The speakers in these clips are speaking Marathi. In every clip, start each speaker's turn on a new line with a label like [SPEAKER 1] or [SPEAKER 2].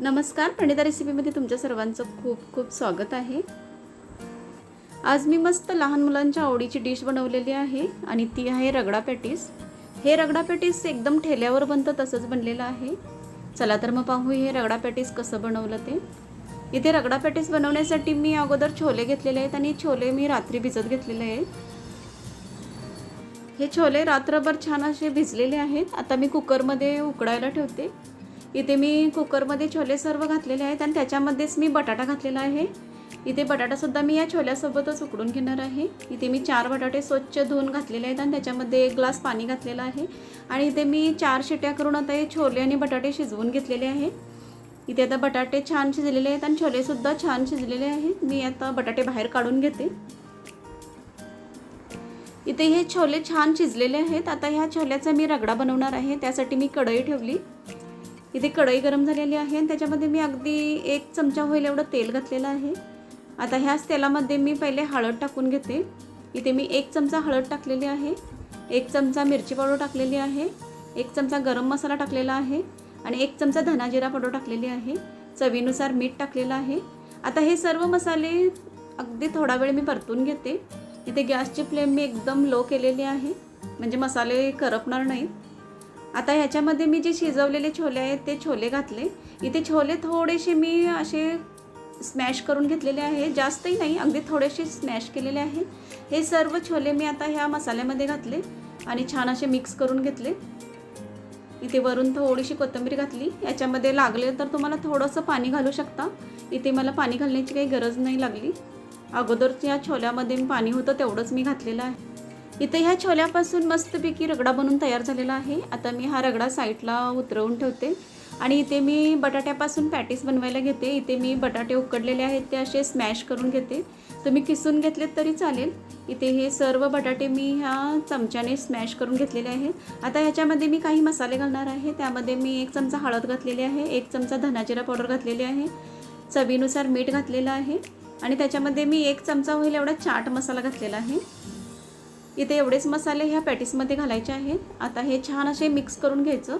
[SPEAKER 1] नमस्कार पंडिता रेसिपीमध्ये तुमच्या सर्वांचं खूप खूप स्वागत आहे. आज मी मस्त लहान मुलांच्या आवडीची डिश बनवलेली आहे आणि ती आहे रगडा पॅटीस. हे रगडा पॅटीस एकदम ठेल्यावर बनतं तसंच बनलेलं आहे. चला तर मग पाहू हे रगडा पॅटीस कसं बनवलं ते. इथे रगडा पॅटीस बनवण्यासाठी मी अगोदर छोले घेतलेले आहेत आणि छोले मी रात्री भिजत घेतलेले आहेत. हे छोले रात्रभर छान असे भिजलेले आहेत. आता मी कुकरमध्ये उकडायला ठेवते. इथे मी कुकरमध्ये छोले सर्व घातलेले आहेत आणि त्याच्यामध्येच मी बटाटा घातलेला आहे. इथे बटाटासुद्धा मी या छोल्यासोबतच उकडून घेणार आहे. इथे मी चार बटाटे स्वच्छ धुवून घातलेले आहेत आणि त्याच्यामध्ये एक ग्लास पाणी घातलेलं आहे. आणि इथे मी चार शिट्या करून आता हे छोले आणि बटाटे शिजवून घेतलेले आहे. इथे आता बटाटे छान शिजलेले आहेत आणि छोलेसुद्धा छान शिजलेले आहेत मी आता बटाटे बाहेर काढून घेते. इथे हे छोले छान शिजलेले आहेत. आता ह्या छोल्याचा मी रगडा बनवणार आहे. त्यासाठी मी कढई ठेवली. इथे कढई गरम झालेली आहे आणि त्याच्यामध्ये मी अगदी एक चमचा होईल एवढं तेल घातलेलं आहे. आता ह्याच तेलामध्ये मी पहिले हळद टाकून घेते. इथे मी एक चमचा हळद टाकलेली आहे. एक चमचा मिरची पावडर टाकलेली आहे. एक चमचा गरम मसाला टाकलेला आहे. आणि एक चमचा धना जिरा पावडर टाकलेली आहे. चवीनुसार मीठ टाकलेलं आहे. आता हे सर्व मसाले अगदी थोडा वेळ मी परतून घेते. इथे गॅसची फ्लेम मी एकदम लो केलेली आहे. म्हणजे मसाले करपणार नाहीत. आता ह्याच्यामध्ये मी जे शिजवलेले छोले आहेत ते छोले घातले. इथे छोले थोडेसे मी असे स्मॅश करून घेतलेले आहे. जास्तही नाही अगदी थोडेसे स्मॅश केलेले आहे. हे सर्व छोले मी आता ह्या मसाल्यामध्ये घातले आणि छान असे मिक्स करून घेतले. इथे वरून थोडीशी कोथिंबीर घातली. याच्यामध्ये लागले तर तुम्हाला थोडंसं पाणी घालू शकता. इथे मला पाणी घालण्याची काही गरज नाही लागली. अगोदरच्या या छोल्यामध्ये पाणी होतं तेवढंच मी घातलेलं आहे. इथे ह्या छोल्यापासून मस्तपैकी रगडा बनून तयार झालेला आहे. आता मी हा रगडा साईडला उतरवून ठेवते. आणि इथे मी बटाट्यापासून पॅटीस बनवायला घेते. इथे मी बटाटे उकडलेले आहेत ते असे स्मॅश करून घेते. तुम्ही किसून घेतलेत तरी चालेल. इथे हे सर्व बटाटे मी ह्या चमच्याने स्मॅश करून घेतलेले आहेत आता ह्याच्यामध्ये मी काही मसाले घालणार आहे. त्यामध्ये मी एक चमचा हळद घातलेली आहे एक चमचा धनाजिरा पावडर घातलेली आहे चवीनुसार मीठ घातलेलं आहे. आणि त्याच्यामध्ये मी एक चमचा होईल एवढा चाट मसाला घातलेला आहे. इथे एवढेच मसाले ह्या पॅटीसमध्ये घालायचे आहेत. आता हे छान असे मिक्स करून घ्यायचं.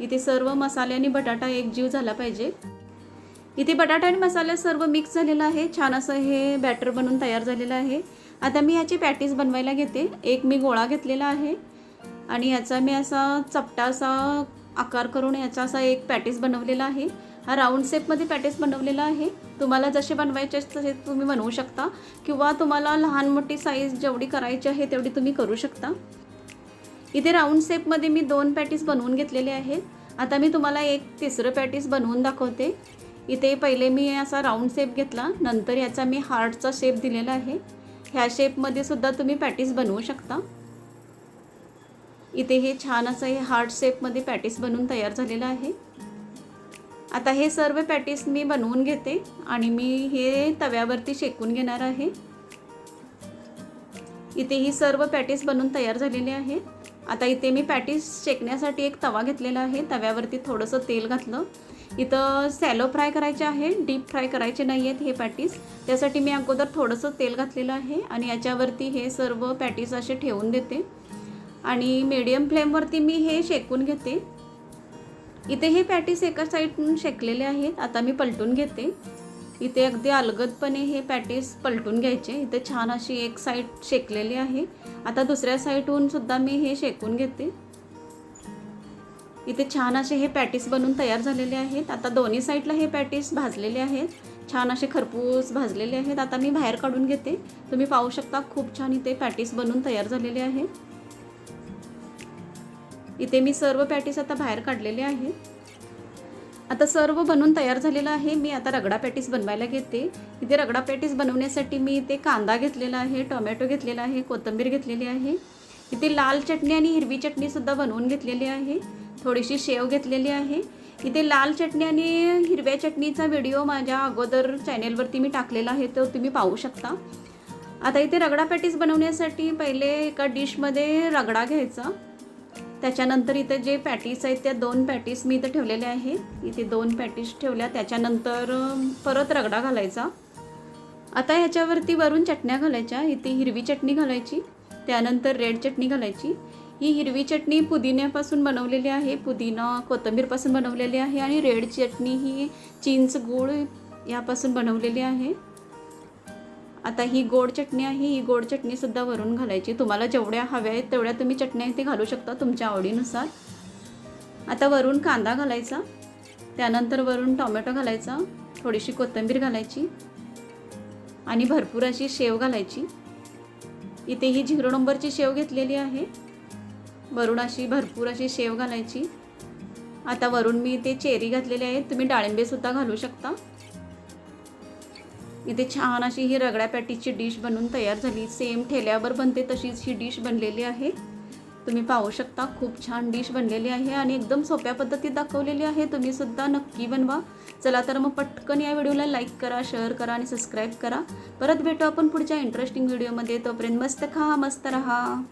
[SPEAKER 1] इथे सर्व मसाले आणि बटाटा एक जीव झाला पाहिजे. इथे बटाटा आणि मसाला सर्व मिक्स झालेला आहे. छान असं हे बॅटर बनून तयार झालेलं आहे. आता मी ह्याची पॅटीस बनवायला घेते. एक मी गोळा घेतलेला आहे. आणि ह्याचा मी असा चपटा असा आकार करून याचा असा एक पॅटीस बनवलेला आहे. हा राऊंड शेपमध्ये पॅटीस बनवलेला आहे. तुम्हाला जसे बनवायचे तसे तुम्ही बनवू शकता. किंवा तुम्हाला लहान मोठी साईज जेवढी करायची आहे तेवढी तुम्ही करू शकता. इथे राऊंड शेपमध्ये मी दोन पॅटीस बनवून घेतलेले आहेत. आता मी तुम्हाला एक तिसरं पॅटीस बनवून दाखवते. इथे पहिले मी असा राऊंड शेप घेतला. नंतर याचा मी हार्टचा शेप दिलेला आहे. ह्या शेपमध्ये सुद्धा तुम्ही पॅटीस बनवू शकता. इथे हे छान असं हे हार्ट शेपमध्ये पॅटीस बनवून तयार झालेलं आहे. आता हे सर्व पॅटीस मी बनवून घेते आणि मी हे तव्यावरती शेकून घेणार आहे. इथे ही सर्व पॅटीस बनवून तयार झालेली आहे आता इथे मी पॅटीस शेकण्यासाठी एक तवा घेतलेला आहे. तव्यावरती थोडंसं तेल घातलं. इथं सॅलो फ्राय करायचे आहे. डीप फ्राय करायचे नाही आहेत हे पॅटीस. त्यासाठी मी अगोदर थोडंसं तेल घातलेलं आहे आणि याच्यावरती हे सर्व पॅटीस असे ठेवून देते. आणि मीडियम फ्लेमवरती मी हे शेकून घेते. इथे हे पॅटीस एका साईडून शेकलेले आहेत. आता मी पलटून घेते. इथे अगदी अलगदपणे हे पॅटीस पलटून घ्यायचे. इथे छान अशी एक साईड शेकलेली आहे. आता दुसऱ्या साईडहून सुद्धा मी हे शेकून घेते. इथे छान असे हे पॅटीस बनवून तयार झालेले आहेत. आता दोन्ही साईडला हे पॅटीस भाजलेले आहेत. छान असे खरपूस भाजलेले आहेत. आता मी बाहेर काढून घेते. तुम्ही पाहू शकता खूप छान इथे पॅटीस बनवून तयार झालेले आहे. इथे मी सर्व पॅटीस आता बाहेर काढलेले आहेत. आता सर्व बनवून तयार झालेलं आहे. मी आता रगडा पॅटीस बनवायला घेते. इथे रगडा पॅटीस बनवण्यासाठी मी इथे कांदा घेतलेला आहे टोमॅटो घेतलेला आहे कोथिंबीर घेतलेली आहे. इथे लाल चटणी आणि हिरवी चटणीसुद्धा बनवून घेतलेली आहे. थोडीशी शेव घेतलेली आहे. इथे लाल चटणी आणि हिरव्या चटणीचा व्हिडिओ माझ्या अगोदर चॅनेलवरती मी टाकलेला आहे तो तुम्ही पाहू शकता. आता इथे रगडा पॅटीस बनवण्यासाठी पहिले एका डिशमध्ये रगडा घ्यायचा. त्याच्यानंतर इथे जे पॅटीस आहेत त्या दोन पॅटीस मी इथे ठेवलेल्या आहे इथे दोन पॅटीस ठेवल्या. त्याच्यानंतर परत रगडा घालायचा. आता ह्याच्यावरती वरून चटण्या घालायच्या. इथे हिरवी चटणी घालायची. त्यानंतर रेड चटणी घालायची. ही हिरवी चटणी पुदिन्यापासून बनवलेली आहे. पुदिना कोथिंबीरपासून बनवलेली आहे आणि रेड चटणी ही चिंच गूळ यापासून बनवलेली आहे. आता ही गोड चटणी आहे ही गोड चटणीसुद्धा वरून घालायची. तुम्हाला जेवढ्या हव्या आहेत तेवढ्या तुम्ही चटण्या इथे घालू शकता तुमच्या आवडीनुसार. आता वरून कांदा घालायचा. त्यानंतर वरून टोमॅटो घालायचा. थोडीशी कोथिंबीर घालायची. आणि भरपूर अशी शेव घालायची. इथे ही झिरो नंबरची शेव घेतलेली आहे. वरून अशी भरपूर अशी शेव घालायची. आता वरून मी इथे चेरी घातलेली आहे. तुम्ही डाळिंबेसुद्धा घालू शकता. इथे छान अशी ही रगड्या पॅटीची डिश बनवून तयार झाली. सेम ठेल्यावर बनते तशीच ही डिश बनलेली आहे. तुम्ही पाहू शकता खूप छान डिश बनलेली आहे आणि एकदम सोप्या पद्धतीत दाखवलेली आहे. तुम्ही सुद्धा नक्की बनवा. चला तर मग पटकन या व्हिडिओला लाईक करा शेअर करा आणि सबस्क्राईब करा. परत भेटू आपण पुढच्या इंटरेस्टिंग व्हिडिओमध्ये तोपर्यंत मस्त खा मस्त रहा.